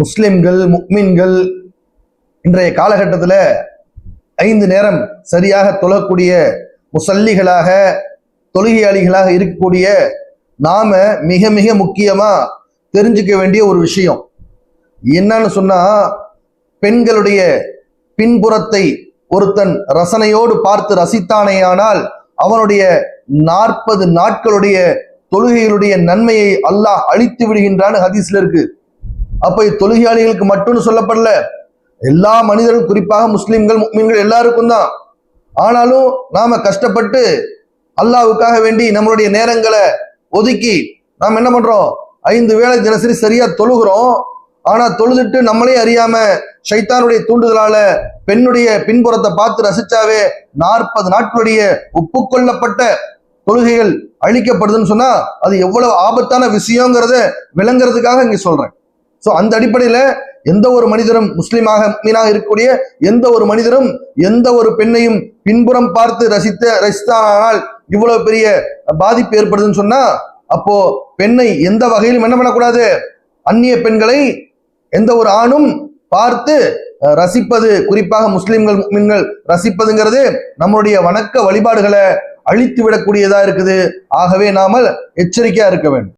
முஸ்லிம்கள் முக்மின்கள் இன்றைய காலகட்டத்தில் ஐந்து நேரம் சரியாக தொழக்கூடிய முசல்லிகளாக தொழுகையாளிகளாக இருக்கக்கூடிய நாம மிக மிக முக்கியமா தெரிஞ்சுக்க வேண்டிய ஒரு விஷயம். என்னன்னு சொன்னா பெண்களுடைய பின்புறத்தை ஒருத்தன் ரசனையோடு பார்த்து ரசித்தானேயானால் அவனுடைய நாற்பது நாட்களுடைய தொழுகைகளுடைய நன்மையை அல்லாஹ் அழித்து விடுகின்றான்னு ஹதீஸ்ல இருக்கு. அப்ப தொழுகையாளிகளுக்கு மட்டும்னு சொல்லப்படல. எல்லா மனிதரும் குறிப்பாக முஸ்லிம்கள் முக்மீன்கள் எல்லாருக்கும் தான். ஆனாலும் நாம கஷ்டப்பட்டு அல்லாஹ்வுக்காக வேண்டி நம்மளுடைய நேரங்களை ஒதுக்கி நாம் என்ன பண்றோம்? ஐந்து வேளை தினசரி சரியா தொழுகிறோம். ஆனா தொழுதுட்டு நம்மளே அறியாம ஷைத்தானுடைய தூண்டுதலால பெண்ணுடைய பின்புறத்தை பார்த்து ரசிச்சாவே நாற்பது நாட்களுடைய ஒப்புக்கொள்ளப்பட்ட தொழுகைகள் அழிக்கப்படுதுன்னு சொன்னா அது எவ்வளவு ஆபத்தான விஷயங்கிறத விளங்குறதுக்காக இங்க சொல்றேன். ஸோ அந்த அடிப்படையில் எந்த ஒரு மனிதரும் முஸ்லீமாக மீனாக இருக்கக்கூடிய எந்த ஒரு மனிதரும் எந்த ஒரு பெண்ணையும் பின்புறம் பார்த்து ரசித்த ரசித்தானால் இவ்வளவு பெரிய பாதிப்பு ஏற்படுதுன்னு சொன்னா அப்போ பெண்ணை எந்த வகையிலும் என்ன பண்ணக்கூடாது? அந்நிய பெண்களை எந்த ஒரு ஆணும் பார்த்து ரசிப்பது குறிப்பாக முஸ்லிம்கள் மீன்கள் ரசிப்பதுங்கிறது நம்மளுடைய வணக்க வழிபாடுகளை அழித்து விடக்கூடியதா இருக்குது. ஆகவே நாமல் எச்சரிக்கையா இருக்க வேண்டும்.